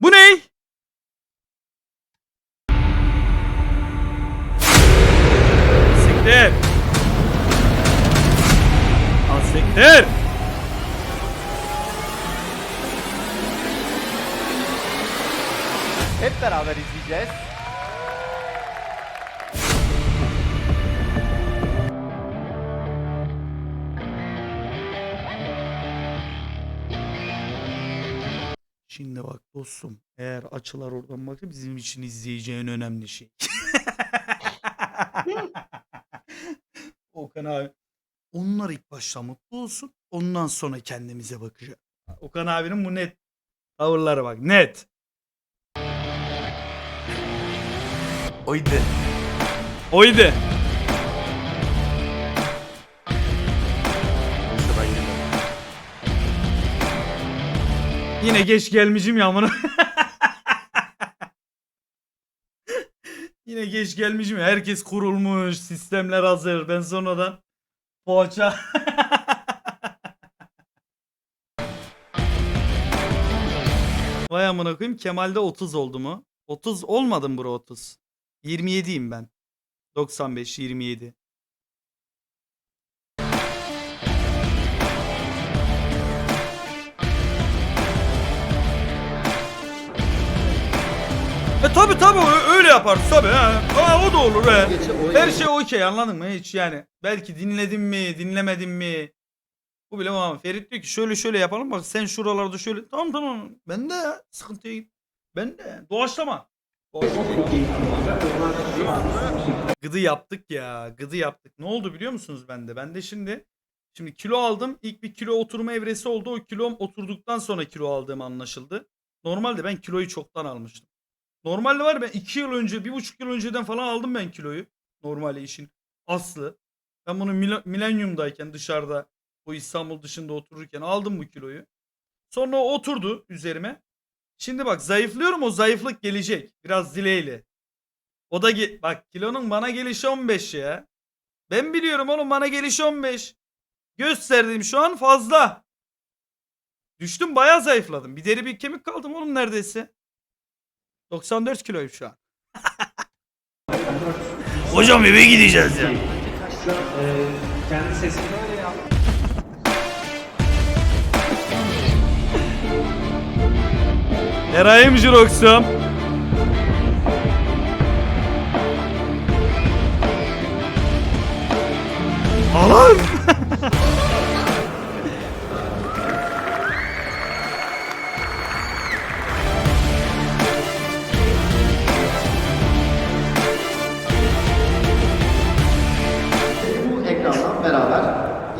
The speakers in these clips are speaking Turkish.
Bu ne? Siktir. Al siktir. Hep beraber izleyeceğiz. Şimdi bak dostum eğer açılar oradan baksa bizim için izleyeceğin önemli şey. Okan abi. Onlar ilk başta mutlu olsun. Ondan sonra kendimize bakacağız. Okan abinin bu net tavırları bak net. Oydu. Oydu. Yine geç gelmişim ya amına. Yine geç gelmişim. ya. Herkes kurulmuş. Sistemler hazır. Ben sonradan poğaça. Vay amına koyayım. Kemal'de 30 oldu mu? 30 olmadım bro 30. 27'yim ben. 95 27. tabi tabi öyle yaparız tabi ha. Aa, o da olur he. Her şey okey anladın mı hiç yani. Belki dinledim mi dinlemedim mi. Bu bile ama Ferit diyor ki şöyle şöyle yapalım bak sen şuralarda şöyle. Tamam tamam ben de ya sıkıntı değil. Ben de doğaçlama. Gıdı yaptık ya. Gıdı yaptık. Ne oldu biliyor musunuz bende? Ben de şimdi şimdi kilo aldım. İlk bir kilo oturma evresi oldu. O kilom oturduktan sonra kilo aldığım anlaşıldı. Normalde ben kiloyu çoktan almıştım. Normalde var ben 2 yıl önce, 1,5 yıl önceden falan aldım ben kiloyu. Normalde işin aslı. Ben bunu Mil- Milenyum'dayken dışarıda o İstanbul dışında otururken aldım bu kiloyu. Sonra oturdu üzerime. Şimdi bak zayıflıyorum o zayıflık gelecek. Biraz dileğiyle. O da ge- bak kilonun bana gelişi 15 ya. Ben biliyorum oğlum bana gelişi 15. Gösterdiğim şu an fazla. Düştüm bayağı zayıfladım. Bir deri bir kemik kaldım oğlum neredeyse. 94 kiloyum şu an. Hocam eve gideceğiz ya. kendi sesini öyle yap. Eray'ım Jirox'um. Alan!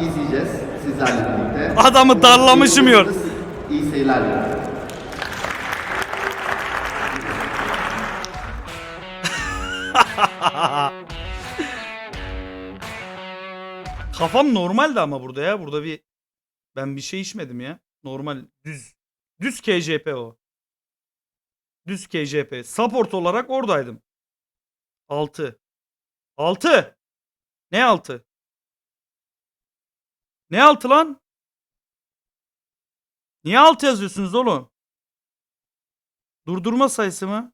İzleyeceğiz sizlerle birlikte. Adamı darlamışım yor. İyi seyirler. Kafam normaldi ama burada ya. Burada bir ben bir şey içmedim ya. Normal düz düz KJP o. Düz KJP. Support olarak oradaydım. 6. 6. Ne 6? Ne 6 lan? Niye 6 yazıyorsunuz oğlum? Durdurma sayısı mı?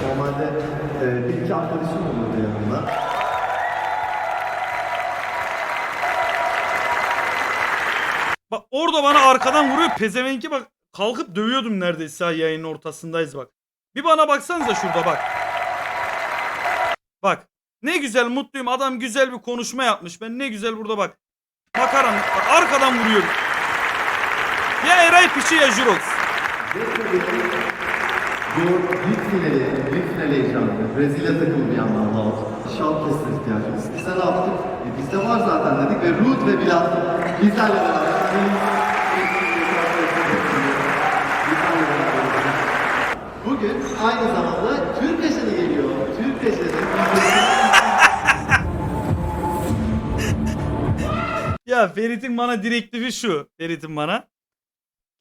Normalde e, bir iki arkadaşım olurdu yanımda. Bak orada bana arkadan vuruyor pezevenki bak. Kalkıp dövüyordum neredeyse ha, yayının ortasındayız bak. Bir bana baksanıza şurada bak. Bak. Ne güzel mutluyum. Adam güzel bir konuşma yapmış. Ben ne güzel burada bak. Makaram. Bak, arkadan vuruyorum. Ya Eray Piçi ya Jurox. Bu lig finali, lig finali heyecanı, Brezilya takımı bir yandan Laos, Schalkes'e ihtiyacımız. Biz de ne yaptık? E, bizde var zaten dedik ve Ruth ve Bilal bizlerle beraber. Bugün aynı zamanda Türk Eşeni geliyor. Türk Eşeni. Ya Ferit'in bana direktifi şu. Ferit'in bana.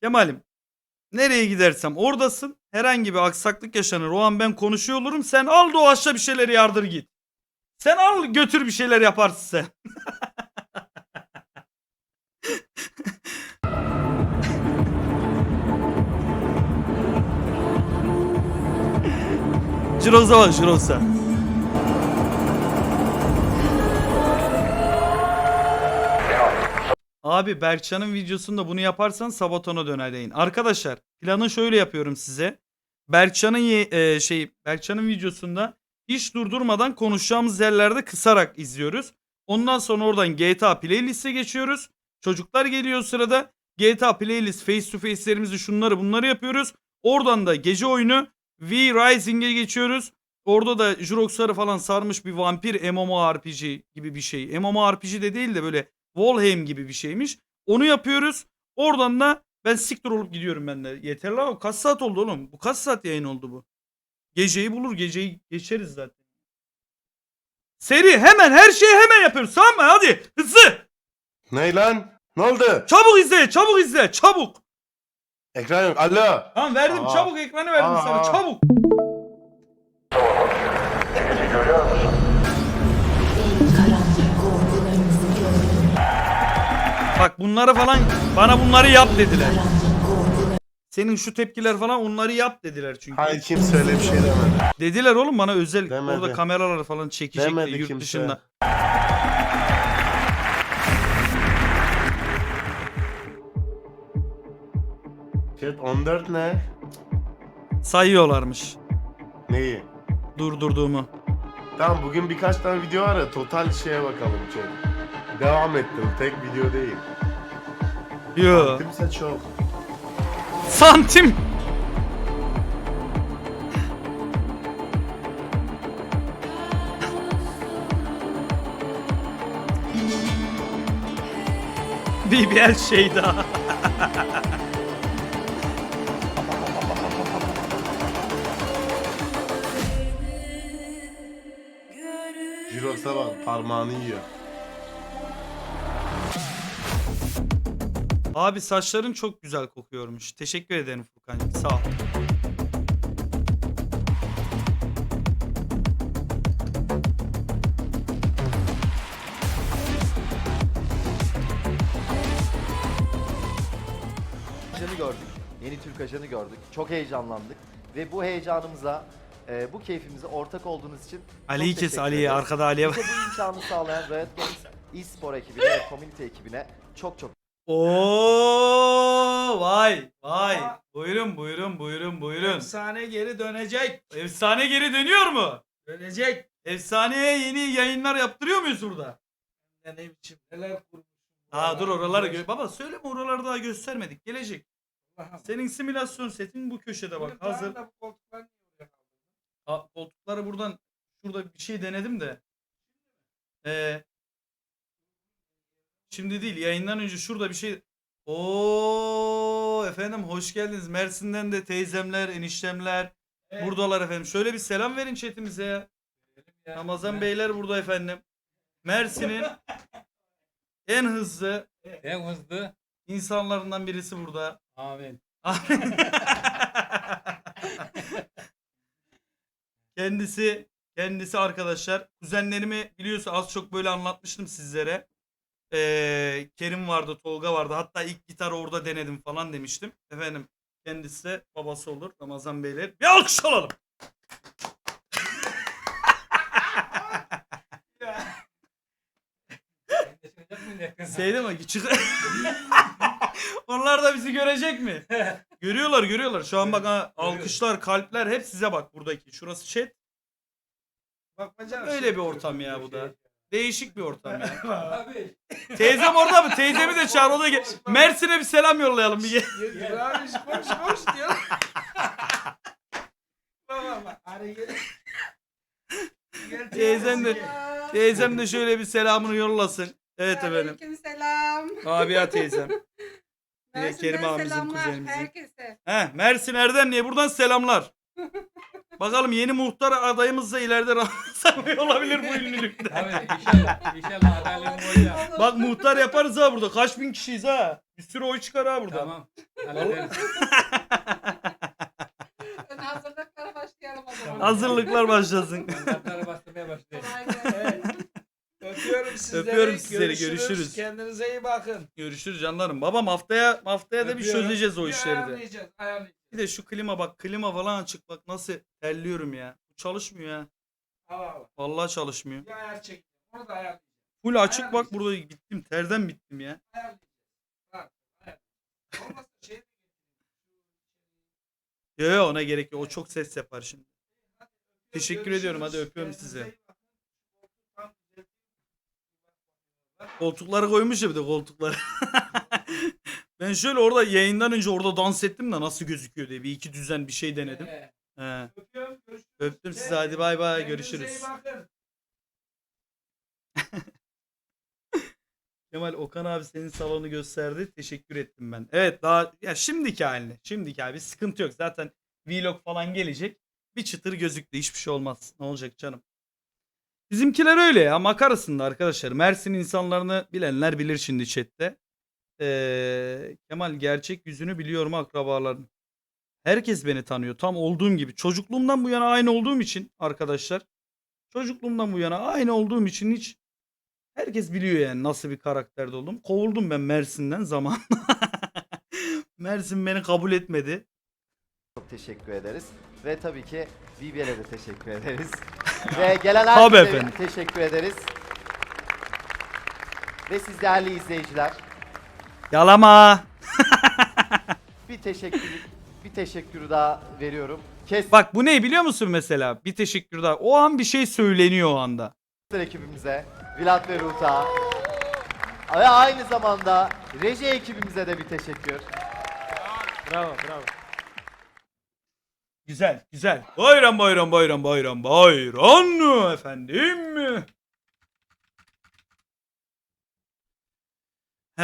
Kemal'im nereye gidersem oradasın. Herhangi bir aksaklık yaşanır. O an ben konuşuyor olurum. Sen al doğaçla bir şeyler yardır git. Sen al götür bir şeyler yaparsın sen. Jirox'a bak Jirox'a. Abi Berkcan'ın videosunda bunu yaparsan Sabaton'a döner yayın. Arkadaşlar planı şöyle yapıyorum size. Berkcan'ın e, şey Berkcan'ın videosunda hiç durdurmadan konuşacağımız yerlerde kısarak izliyoruz. Ondan sonra oradan GTA playlist'e geçiyoruz. Çocuklar geliyor sırada. GTA playlist face to face'lerimizi şunları bunları yapıyoruz. Oradan da gece oyunu V Rising'e geçiyoruz. Orada da Jurox'ları falan sarmış bir vampir MMORPG gibi bir şey. MMORPG de değil de böyle Valheim gibi bir şeymiş. Onu yapıyoruz. Oradan da ben siktir olup gidiyorum ben de. Yeter lan kaç saat oldu oğlum? Bu kaç saat yayın oldu bu? Geceyi bulur geceyi geçeriz zaten. Seri hemen her şeyi hemen yapıyoruz tamam mı? Hadi hızlı. Ne lan? Ne oldu? Çabuk izle çabuk izle çabuk. Ekran yok. Alo. Tamam verdim Aa. çabuk ekranı verdim Aa. sana çabuk. Bak bunları falan bana bunları yap dediler. Senin şu tepkiler falan onları yap dediler çünkü. Hayır kimse öyle bir şey demedi. Dediler oğlum bana özel Demedi. orada kameralar falan çekecekti Demedi yurt kimse. dışında. Chat 14 ne? Sayıyorlarmış Neyi? durdurduğumu. Tamam bugün birkaç tane video var ya total şeye bakalım chat. Devam ettim tek video değil. Yo. Kimse çok. Santim. BBL şey daha. Jirox'a bak parmağını yiyor. Abi saçların çok güzel kokuyormuş. Teşekkür ederim Furkan'cığım. Sağ ol. ajanı gördük. Yeni Türk ajanı gördük. Çok heyecanlandık. Ve bu heyecanımıza, e, bu keyfimize ortak olduğunuz için Ali'yi çok kes teşekkür Ali'yi. ederiz. Arkada Ali'ye bak. Bize bu imkanı sağlayan Riot Games e-spor ekibine ve community ekibine çok çok Oo vay vay. Buyurun buyurun buyurun buyurun. Efsane geri dönecek. Efsane geri dönüyor mu? Dönecek. Efsaneye yeni yayınlar yaptırıyor muyuz burada? Ne, ne biçim neler kurmuş. Aa dur oraları gö- Baba söyleme oraları daha göstermedik. Gelecek. Senin simülasyon setin bu köşede bak. Hazır. Bu koltuklar niye oraya kaldı? Aa, koltukları buradan şurada bir şey denedim de. Ee, şimdi değil yayından önce şurada bir şey. Oo efendim hoş geldiniz. Mersin'den de teyzemler, eniştemler Evet. buradalar efendim. Şöyle bir selam verin chatimize ya. Ya, Ramazan ben- Beyler burada efendim. Mersin'in en hızlı En hızlı. insanlarından birisi burada. Amin. kendisi kendisi arkadaşlar kuzenlerimi biliyorsa az çok böyle anlatmıştım sizlere. Ee, Kerim vardı, Tolga vardı. Hatta ilk gitar orada denedim falan demiştim. Efendim kendisi de babası olur Ramazan Beyler. Bir alkış alalım. Değil mi? Çık. Onlar da bizi görecek mi? Görüyorlar görüyorlar. Şu an bak ha, alkışlar, kalpler hep size bak buradaki. Şurası chat. Bakmaca Öyle bir ortam ya bu da. Değişik bir ortam ya. Abi. Teyzem orada mı? Teyzemi de çağır o da gel. Mersin'e bir selam yollayalım bir abi koş koş diyor. Baba bak. Hadi gel. Gel Teyzem de teyzem de şöyle bir selamını yollasın. Evet efendim. Aleykümselam. Abi ya teyzem. Mersin'den Kerim abimizin selamlar kuzenimizin. herkese. He Mersin Erdemli'ye buradan selamlar. Bakalım yeni muhtar adayımız da ileride Ramazan olabilir bu ünlülükte. Tabii inşallah. İnşallah adaylığım oyla. Bak muhtar yaparız ha burada. Kaç bin kişiyiz ha. Bir sürü oy çıkar ha burada. Tamam. Hallederiz. Hazırlıklara başlayalım o zaman. Hazırlıklar başlasın. Bastırmaya başlayalım. Öpüyorum sizleri. Öpüyorum sizleri, görüşürüz. Kendinize iyi bakın. Görüşürüz canlarım. Babam haftaya haftaya da bir Öpüyorum. çözeceğiz o Bir işleri de. Ayarlayacağız, ayarlayacağız. Bir de şu klima bak klima falan açık bak nasıl terliyorum ya. Çalışmıyor ya. Al al. Vallahi çalışmıyor. Bir ayar çekeceğim. Onu da ayarlayacağız. Full açık bak Ayarlayacağız. burada bittim. Terden bittim ya. Ayarlayacağız. Bak, ayar. Olmazsa şey Yo yo ona gerek yok. O çok ses yapar şimdi. Teşekkür ediyorum. Hadi öpüyorum sizi. iyi bakın. Koltukları koymuş ya bir de koltukları. ben şöyle orada yayından önce orada dans ettim de nasıl gözüküyor diye bir iki düzen bir şey denedim. Ee, He. Öpüyorum. Görüşürüz. Öptüm sizi hadi bay bay Kendinize görüşürüz. bakın. Kemal Okan abi senin salonu gösterdi. Teşekkür ettim ben. Evet daha ya şimdiki haline. Şimdiki abi sıkıntı yok. Zaten vlog falan gelecek. Bir çıtır gözüktü. Hiçbir şey olmaz. Ne olacak canım? Bizimkiler öyle ya. Makarasında arkadaşlar. Mersin insanlarını bilenler bilir şimdi chatte. Ee, Kemal gerçek yüzünü biliyorum akrabaların. Herkes beni tanıyor. Tam olduğum gibi. Çocukluğumdan bu yana aynı olduğum için arkadaşlar. Çocukluğumdan bu yana aynı olduğum için hiç Herkes biliyor yani nasıl bir karakterde oldum. Kovuldum ben Mersin'den zaman. Mersin beni kabul etmedi. Çok teşekkür ederiz. Ve tabii ki BBL'e de teşekkür ederiz. Ve gelen Tabii herkese efendim. teşekkür ederiz. Ve siz değerli izleyiciler Yalama. bir teşekkür bir teşekkürü daha veriyorum. Kes Bak bu ne biliyor musun mesela? Bir teşekkür daha. O an bir şey söyleniyor o anda. ekibimize, Vilat ve Ruta ve aynı zamanda reji ekibimize de bir teşekkür. Bravo bravo. Güzel, güzel. Buyurun, buyurun, buyurun, buyurun, buyurun efendim. He,